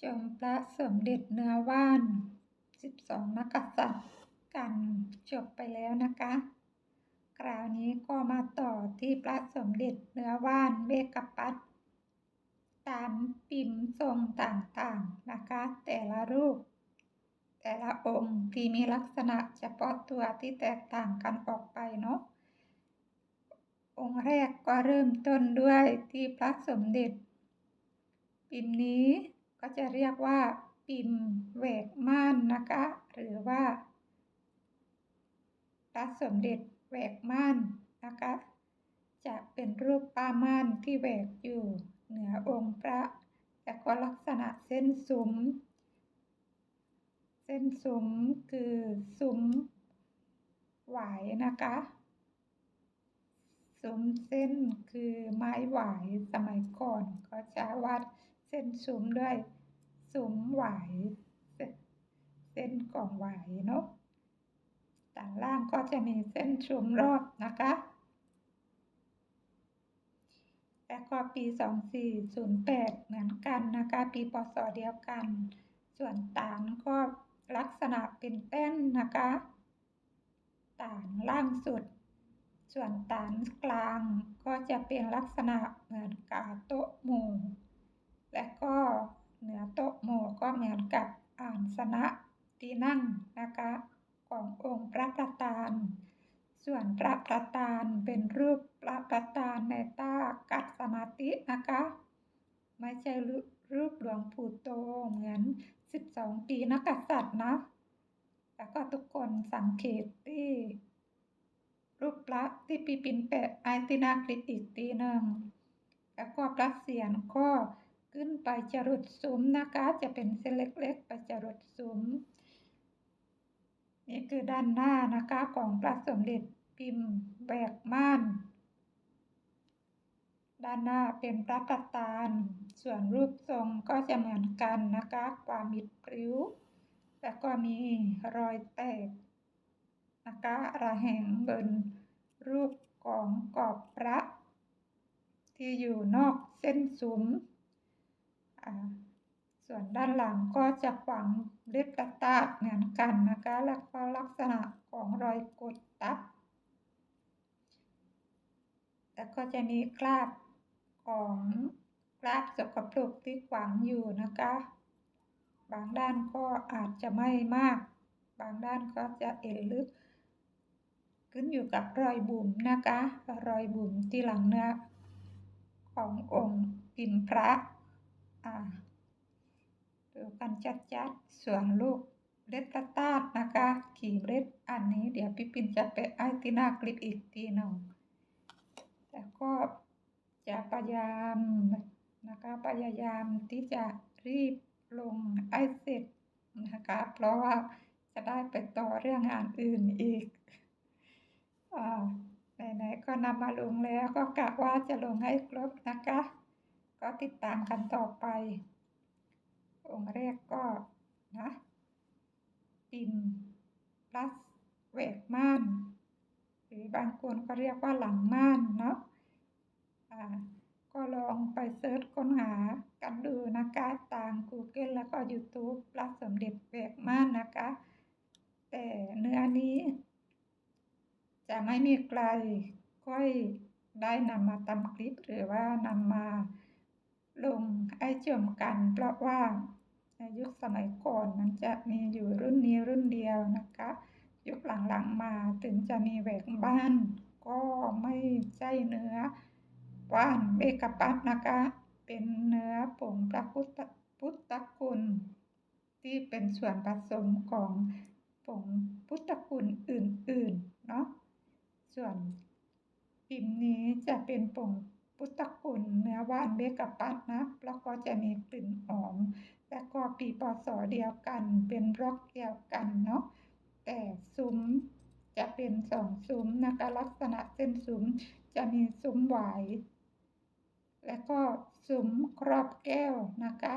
ชมพระสมเด็จเนื้อว่าน 12นักษัตริย์กันจบไปแล้วนะคะ คราวนี้ก็มาต่อที่พระสมเด็จเนื้อว่านเวกปัตตามปิมทรงต่างๆนะคะ แต่ละรูป แต่ละองค์ที่มีลักษณะเฉพาะตัวที่แตกต่างกันออกไปเนาะองค์แรกก็เริ่มต้นด้วยที่พระสมเด็จ ปิมนี้ ก็จะเรียกว่าปิมแหวกม่านนะคะ หรือว่าพระสมเด็จแหวกม่านนะคะ จะเป็นรูปป้าม่านที่แหวกอยู่เหนือองค์พระ แต่ก็ลักษณะเส้นสุม เส้นสุมคือสุมหวายนะคะสุมเส้นคือไม้หวายสมัยก่อนก็จะวัด เส้นสุมด้วยสุมหวายเส้นกล่องหวายเนาะด้านล่างก็จะมีเส้นชุมรอบนะคะ และก็ปี 2408 เหมือนกันนะคะ ปีพศเดียวกัน ส่วนฐานก็ลักษณะเป็นแป้นนะคะฐานล่างสุด ส่วนฐานกลางก็จะเป็นลักษณะเหมือนกับโต๊ะหมู่ โต๊ะหมู่ก็เหมือนกับอ่านสนะที่นั่งนะคะขององค์พระประธาน ส่วนพระประธานเป็นรูปพระประธานในท่ากัดสมาธินะคะ ไม่ใช่รูปหลวงปู่โตเหมือน 12 ปีนักกษัตริย์นะแล้วก็ทุกคนสังเกตที่รูปพระที่ปีปินแปะไอตินาคลิปอีกทีหนึ่งแล้วก็พระเสียรก็ ขึ้นไปจรดซุ้มนะคะ จะเป็นเส้นเล็กๆ ไปจรดซุ้มนี่คือด้านหน้านะคะของพระสมเด็จพิมพ์แบกม่าน ด้านหน้าเป็นพระประธาน ส่วนรูปทรงก็จะเหมือนกันนะคะ ความมิดพริ้ว แล้วก็มีรอยแตกนะคะระแหงบนรูปของกรอบพระที่อยู่นอกเส้นสุม ส่วนด้านหลังก็จะฝังเล็บกระตาเหมือนกันนะคะแล้วก็ลักษณะของรอยกดทับ แล้วก็จะมีคราบของคราบสกปรกที่ขวางอยู่นะคะ บางด้านก็อาจจะไม่มาก บางด้านก็จะเอ็นลึก ขึ้นอยู่กับรอยบุ๋มนะคะ รอยบุ๋มที่หลังเนื้อขององค์ปิ่มพระ อ่าดูกันจัดๆส่วนลูกเล็ดกระตาดนะคะขีมเล็ดอันนี้เดี๋ยวพี่ปิ่นจะไปไอที่หน้าคลิปอีกทีหนึ่งแต่ก็จะพยายามนะคะพยายามที่จะรีบลงไอเสร็จนะคะเพราะว่าจะได้ไปต่อเรื่องงานอื่นอีกอ่าไหนๆก็นำมาลงแล้วก็กะว่าจะลงให้ครบนะคะ ก็ติดตามกันต่อไป องค์แรกก็นะปิ่มพลัสเวกม่าน หรือบางคนก็เรียกว่าหลังม่านเนาะอ่าก็ลองไปเซิร์ชค้นหากันดูนะคะตาม Google แล้วก็ YouTube พระสมเด็จแวกม่านนะคะ แต่เนื้อนี้ จะไม่มีใครค่อยได้นำมาทำคลิปหรือว่านำมา ลงให้ชมกัน เพราะว่ายุคสมัยก่อนมันจะมีอยู่รุ่นนี้รุ่นเดียวนะคะ ยุคหลังๆมาถึงจะมีแหวกบ้าน ก็ไม่ใช่เนื้อว่านเบกปัตนะคะ เป็นเนื้อผงพระพุทธพุทธคุณ ที่เป็นส่วนผสมของผงพุทธคุณอื่นๆเนาะส่วนพิมพ์นี้จะเป็นผง พุทธคุณเนื้อว่านเบกปัดนะแล้วก็จะมีกลิ่นหอม และก็ปีปศเดียวกัน เป็นร็อกเดียวกันเนาะแต่ซุ้มจะเป็นสองซุ้มนะคะลักษณะเส้นซุ้มจะมีซุ้มไหวและก็ซุ้มครอบแก้วนะคะ